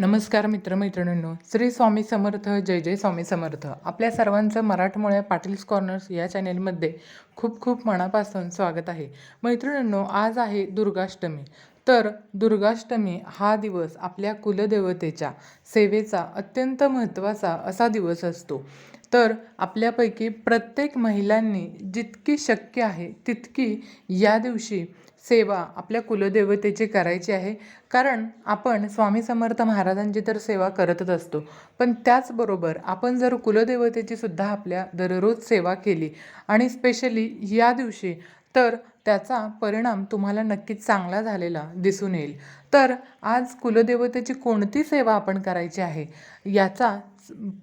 नमस्कार मित्रमैत्रिणींनो श्री स्वामी समर्थ जय जय स्वामी समर्थ. आपल्या सर्वांचं मराठमोळ्या पाटील्स कॉर्नर्स या चॅनेलमध्ये खूप खूप मनापासून स्वागत आहे. मैत्रिणींनो आज आहे दुर्गाष्टमी. तर दुर्गाष्टमी हा दिवस आपल्या कुलदेवतेच्या सेवेचा अत्यंत महत्त्वाचा असा दिवस असतो. तर आपल्यापैकी प्रत्येक महिलांनी जितकी शक्य आहे तितकी या दिवशी सेवा आपल्या कुलदेवतेची करायची आहे. कारण आपण स्वामी समर्थ महाराजांची तर सेवा करतच असतो. पण त्याचबरोबर आपण जर कुलदेवतेची सुद्धा आपल्या दररोज सेवा केली आणि स्पेशली या दिवशी तर त्याचा परिणाम तुम्हाला नक्कीच चांगला झालेला दिसून येईल. तर आज कुलदेवतेची कोणती सेवा आपण करायची आहे? याचा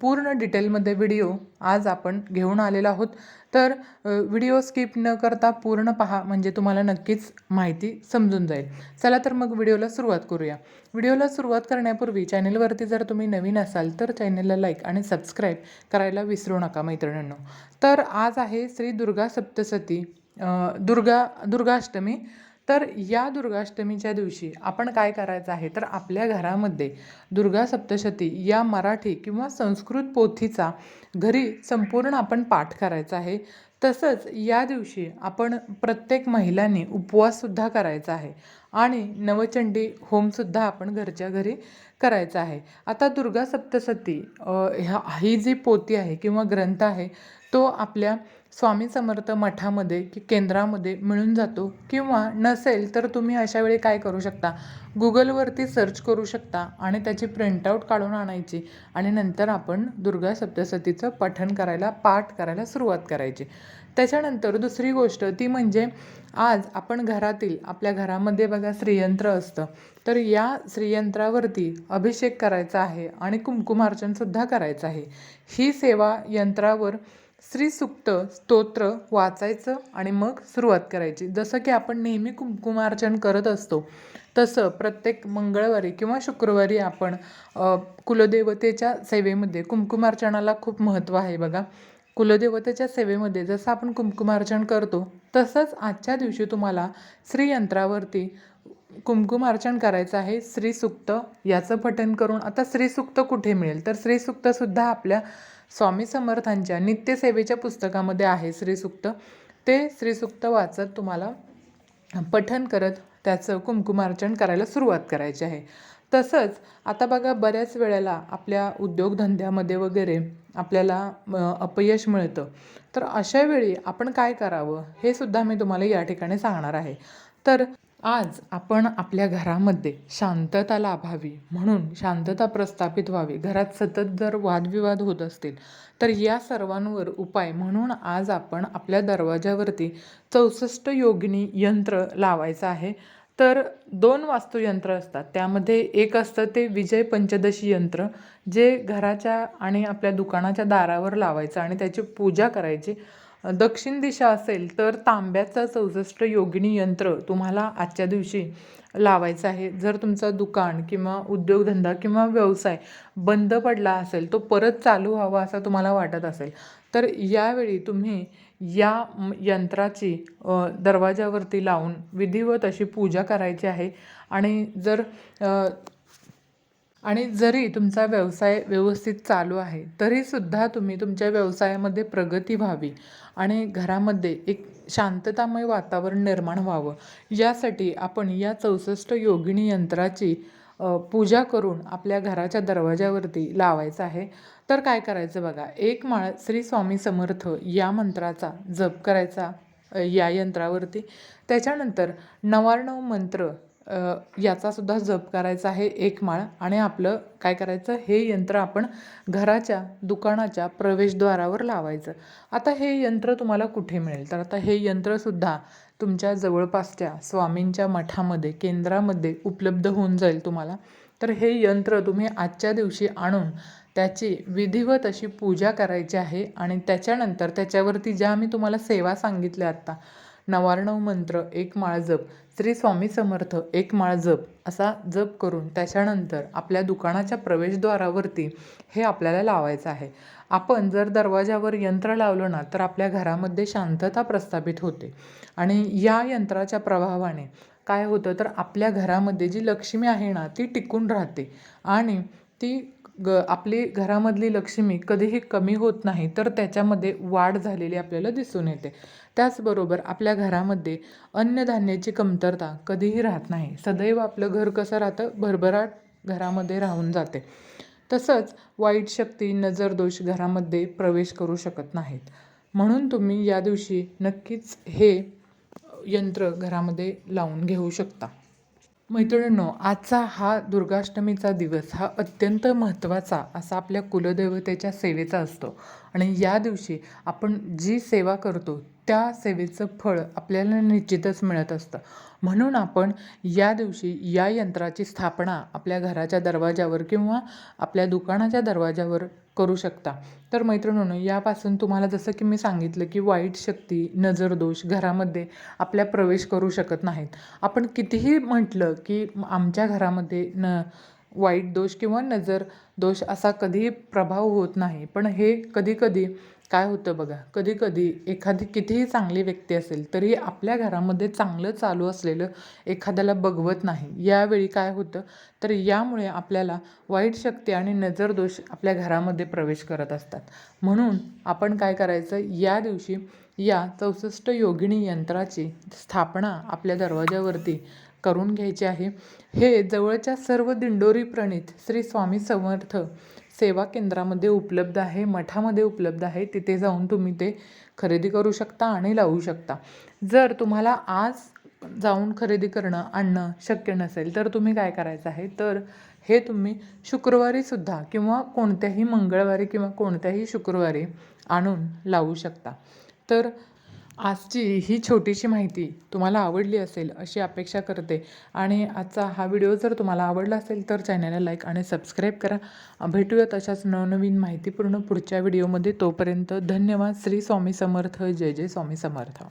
पूर्ण डिटेलमध्ये व्हिडिओ आज आपण घेऊन आलेलो आहोत. तर व्हिडिओ स्किप न करता पूर्ण पहा म्हणजे तुम्हाला नक्कीच माहिती समजून जाईल. चला तर मग व्हिडिओला सुरुवात करूया. व्हिडिओला सुरुवात करण्यापूर्वी चॅनेलवरती जर तुम्ही नवीन असाल तर चॅनेलला लाईक आणि सबस्क्राईब करायला विसरू नका मैत्रिणींनो. तर आज आहे श्री दुर्गा सप्तसती दुर्गा दुर्गाष्टमी. तर या दुर्गाष्टमीच्या दिवशी आपण काय करायचं आहे? तर आपल्या घरामध्ये दुर्गा सप्तशती या मराठी किंवा संस्कृत पोथीचा घरी संपूर्ण आपण पाठ करायचा आहे. तसंच या दिवशी आपण प्रत्येक महिलांनी उपवाससुद्धा करायचा आहे. आणि नवचंडी होमसुद्धा आपण घरच्या घरी करायचा आहे. आता दुर्गा सप्तशती ह्या ही जी पोती आहे किंवा ग्रंथ आहे तो आपल्या स्वामी समर्थ मठामध्ये की केंद्रामध्ये मिळून जातो किंवा नसेल तर तुम्ही अशा वेळी काय करू शकता? गुगलवरती सर्च करू शकता आणि त्याची प्रिंटआउट काढून आणायची आणि नंतर आपण दुर्गा सप्तसतीचं पठण करायला पाठ करायला सुरुवात करायची. त्याच्यानंतर दुसरी गोष्ट ती म्हणजे आज आपण घरातील आपल्या घरामध्ये बघा श्रीयंत्र असतं. तर या श्रीयंत्रावरती अभिषेक करायचा आहे आणि कुंकुमार्चनसुद्धा करायचं आहे. ही सेवा यंत्रावर श्रीसुक्त स्तोत्र वाचायचं आणि मग सुरुवात करायची. जसं की आपण नेहमी कुंकुमार्चन करत असतो तसं प्रत्येक मंगळवारी किंवा शुक्रवारी आपण कुलदेवतेच्या सेवेमध्ये कुंकुमार्चनाला खूप महत्त्व आहे बघा. कुलदेवतेच्या सेवेमध्ये जसं आपण कुंकुमार्चन करतो तसंच आजच्या दिवशी तुम्हाला श्रीयंत्रावरती कुंकुमार्चन करायचं आहे श्रीसुक्त याचं पठण करून. आता श्रीसुक्त कुठे मिळेल? तर श्रीसुक्तसुद्धा आपल्या स्वामी समर्थांच्या नित्यसेवेच्या पुस्तकामध्ये आहे श्रीसुक्त. ते श्रीसुक्त वाचत तुम्हाला पठन करत त्याचं कुमकुमार्चन करायला सुरुवात करायची आहे. तसंच आता बघा बऱ्याच वेळेला आपल्या उद्योगधंद्यामध्ये वगैरे आपल्याला अपयश मिळतं. तर अशावेळी आपण काय करावं हे सुद्धा मी तुम्हाला या ठिकाणी सांगणार आहे. तर आज आपण आपल्या घरामध्ये शांतता लाभावी म्हणून शांतता प्रस्थापित व्हावी. घरात सतत जर वादविवाद होत असतील तर या सर्वांवर उपाय म्हणून आज आपण आपल्या दरवाजावरती चौसष्ट योगिनी यंत्र लावायचं आहे. तर दोन वास्तुयंत्र असतात. त्यामध्ये एक असतं ते विजय पंचदशी यंत्र जे घराच्या आणि आपल्या दुकानाच्या दारावर लावायचं आणि त्याची पूजा करायची. दक्षिण दिशा असेल तर तांब्याचं चौसष्ट योगिनी यंत्र तुम्हाला आजच्या दिवशी लावायचं आहे. जर तुमचं दुकान किंवा उद्योगधंदा किंवा व्यवसाय बंद पडला असेल तो परत चालू व्हावा असा तुम्हाला वाटत असेल तर यावेळी तुम्ही या यंत्राची दरवाजावरती लावून विधिवत अशी पूजा करायची आहे. आणि जर आणि जरी तुमचा व्यवसाय व्यवस्थित चालू आहे तरीसुद्धा तुम्ही तुमच्या व्यवसायामध्ये प्रगती व्हावी आणि घरामध्ये एक शांततामय वातावरण निर्माण व्हावं. यासाठी आपण या चौसष्ट योगिनी यंत्राची पूजा करून आपल्या घराच्या दरवाजावरती लावायचं आहे. तर काय करायचं बघा एक माळ श्री स्वामी समर्थ या मंत्राचा जप करायचा या यंत्रावरती. त्याच्यानंतर नवार्णव मंत्र याचासुद्धा जप करायचा आहे एक माळ आणि आपलं काय करायचं? हे यंत्र आपण घराच्या दुकानाच्या प्रवेशद्वारावर लावायचं. आता हे यंत्र तुम्हाला कुठे मिळेल? तर आता हे यंत्रसुद्धा तुमच्या जवळपासच्या स्वामींच्या मठामध्ये केंद्रामध्ये उपलब्ध होऊन जाईल तुम्हाला. तर हे यंत्र तुम्ही आजच्या दिवशी आणून त्याची विधिवत अशी पूजा करायची आहे आणि त्याच्यानंतर त्याच्यावरती ज्या मी तुम्हाला सेवा सांगितल्या आत्ता नवार्णव मंत्र एक माळ जप श्री स्वामी समर्थ एक माळ जप असा जप करून त्याच्यानंतर आपल्या दुकानाच्या प्रवेशद्वारावरती हे आपल्याला लावायचं आहे. आपण जर दरवाजावर यंत्र लावलं ना तर आपल्या घरामध्ये शांतता प्रस्थापित होते. आणि या यंत्राच्या प्रभावाने काय होतं तर आपल्या घरामध्ये जी लक्ष्मी आहे ना ती टिकून राहते. आणि ती ग आपली घरामधली लक्ष्मी कधीही कमी होत नाही तर त्याच्यामध्ये वाढ झालेली आपल्याला दिसून येते. त्याचबरोबर आपल्या घरामध्ये अन्नधान्याची कमतरता कधीही राहत नाही. सदैव आपलं घर कसं राहतं? भरभराट घरामध्ये राहून जाते. तसंच वाईट शक्ती नजरदोष घरामध्ये प्रवेश करू शकत नाहीत. म्हणून तुम्ही या दिवशी नक्कीच हे यंत्र घरामध्ये लावून घेऊ शकता. मैत्रिणींनो आजचा हा दुर्गाष्टमीचा दिवस हा अत्यंत महत्त्वाचा असा आपल्या कुलदेवतेच्या सेवेचा असतो. आणि या दिवशी आपण जी सेवा करतो त्या सेवेचं फळ आपल्याला निश्चितच मिळत असतं. म्हणून आपण या दिवशी या यंत्राची स्थापना आपल्या घराच्या दरवाजावर किंवा आपल्या दुकानाच्या दरवाजावर करू शकता. तर मैत्रिणींनो यापासून तुम्हाला जसं की मी सांगितलं की वाईट शक्ती नजरदोष घरामध्ये आपल्या प्रवेश करू शकत नाहीत. आपण कितीही म्हटलं की आमच्या घरामध्ये न वाईट दोष किंवा नजर दोष असा कधीही प्रभाव होत नाही. पण हे कधीकधी काय होतं बघा कधीकधी एखादी कितीही चांगली व्यक्ती असेल तरी आपल्या घरामध्ये चांगलं चालू असलेलं एखाद्याला बघवत नाही. यावेळी काय होतं? तर यामुळे आपल्याला वाईट शक्ती आणि नजर दोष आपल्या घरामध्ये प्रवेश करत असतात. म्हणून आपण काय करायचं? या दिवशी या चौसष्ट योगिनी यंत्राची स्थापना आपल्या दरवाजावरती करून घ्यायचे आहे. हे जवळच्या सर्व दिंडोरी प्रणित श्री स्वामी समर्थ सेवा केंद्रामध्ये उपलब्ध आहे मठामध्ये उपलब्ध आहे. तिथे जाऊन तुम्ही ते खरेदी करू शकता आणि लावू शकता. जर तुम्हाला आज जाऊन खरेदी करणं आणणं शक्य नसेल तर तुम्ही काय करायचं आहे? तर हे तुम्ही शुक्रवारीसुद्धा किंवा कोणत्याही मंगळवारी किंवा कोणत्याही शुक्रवारी आणून लावू शकता. तर आजची ही छोटीशी माहिती तुम्हाला आवडली असेल अशी अपेक्षा करते. आणि आजचा हा व्हिडिओ जर तुम्हाला आवडला असेल तर चॅनलला लाईक आणि सबस्क्राईब करा. भेटूयात अशाच नवनवीन माहितीपूर्ण पुढच्या व्हिडिओमध्ये. तोपर्यंत धन्यवाद. श्री स्वामी समर्थ. जय जय स्वामी समर्थ.